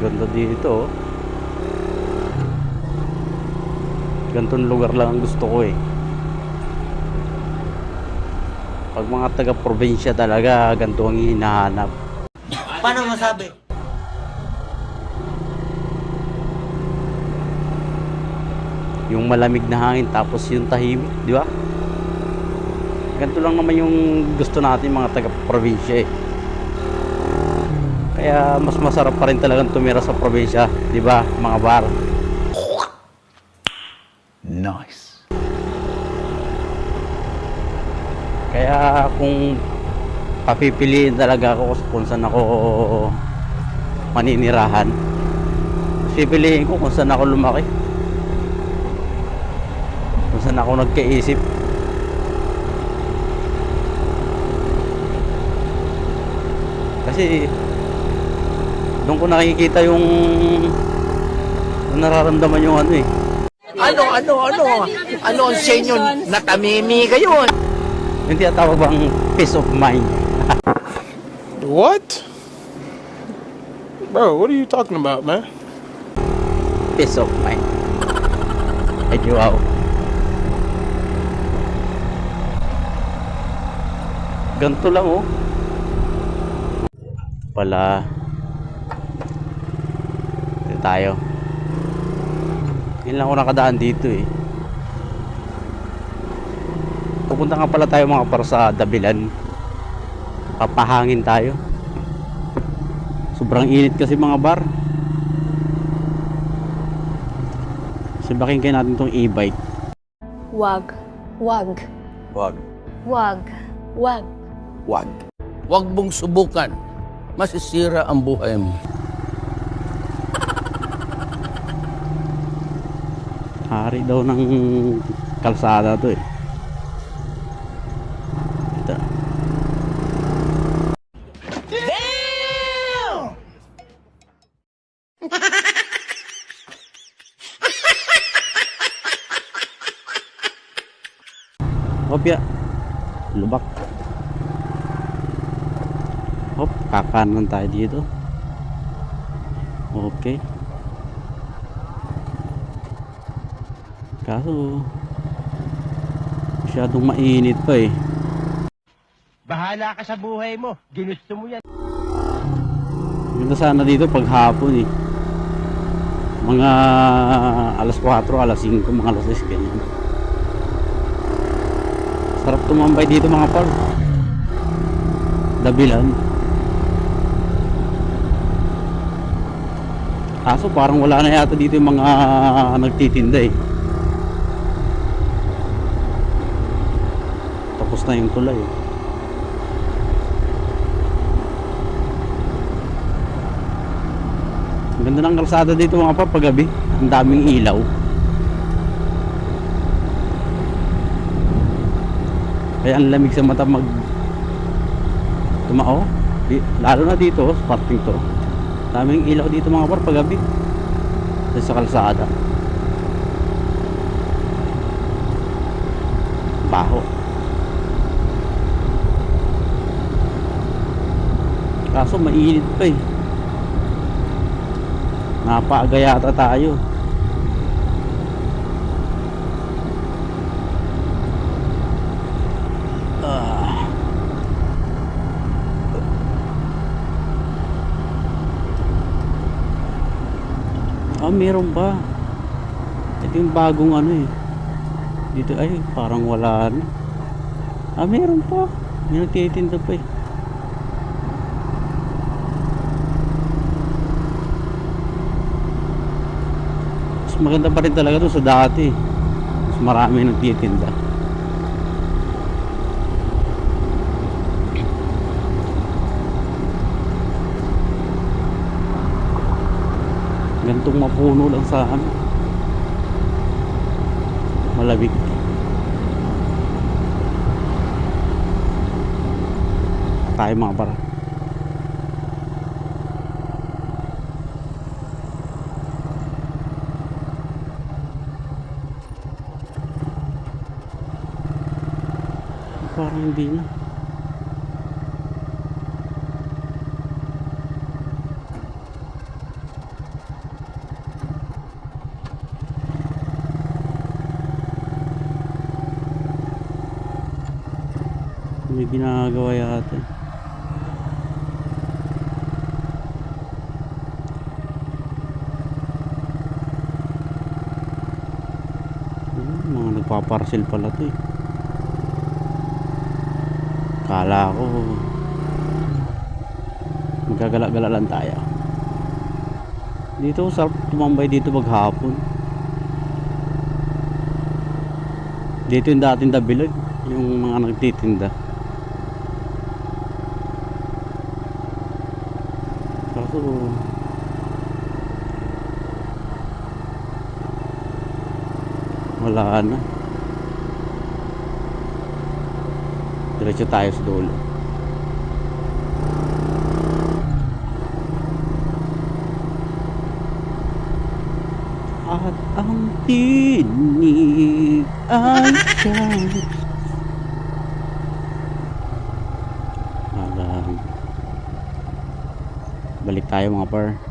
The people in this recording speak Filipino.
Ganda dito. Gantong lugar lang ang gusto ko eh. Pag mga taga-probinsya talaga, ganito ang hinahanap. Paano masabi? Yung malamig na hangin tapos yung tahimik, di ba? Ganito lang naman yung gusto natin mga taga-probinsya eh. Kaya mas masarap pa rin talagang tumira sa probinsya, di ba? Mga bar. Nice. Kaya kung papipiliin talaga ako kung saan ako maninirahan, pipiliin ko kung saan ako lumaki. Kung saan ako nagkaisip. Kasi doon ko nakikita yung nararamdaman yung ano eh. Ano, ano, ano? Ano ang sa inyo? Natamimi kayo. Yung tinatawag bang peace of mind. What? Bro, what are you talking about, man? peace of mind. Medyo wow. Ganito lang oh. Pala. Tayo. Yun lang ako nakadaan dito eh. Pupunta nga pala tayo mga para sa Dabilan. Papahangin tayo. Sobrang init kasi mga bar. Sabakin kayo natin tong e-bike. Wag. Wag. Wag. Wag. Wag. Wag. Huwag mong subukan. Masisira ang buhay mo. Hari daw ng kalsada to eh. Ito. Hop ya. Lubak. Hop, kakanan tayo dito. Okay. Kaso masyadong mainit pa eh. Bahala ka sa buhay mo. Ginusto mo yan. Ganda sana dito pag hapon eh. Mga alas 4, alas 5, mga alas 6 ganyan. Sarap tumambay dito mga par. Dabilan. Kaso parang wala na yata dito yung mga nagtitinda eh. Tapos na yung tulay ganda ng kalsada dito mga par paggabi. Ang daming ilaw. Kaya ang lamig sa mata mag tumao. Lalo na dito, sa parting to. Daming ilaw dito mga par paggabi. Sa kalsada. Baho. Kaso mainit pa eh. Napaaga yata tayo. Ah. Ah, meron ba? Ito yung bagong ano eh. Dito ay parang wala na. Ah, meron pa. May nagtitinda pa eh. Maganda pa rin talaga to sa dati. Mas marami nagtitinda. Gantong mapuno lang sa ano. Malamig. Tayo mga para. parang hindi na. May ginagawa yata eh. mga nagpaparcel pala to eh. Kala ko magagala-gala lang tayo. Dito sarap tumambay dito maghapon. Dito yung dating dabilag, yung mga nagtitinda. Kaso wala na. Diretso tayo sa dulo. At ang tinig ay Alam. Balik tayo mga par.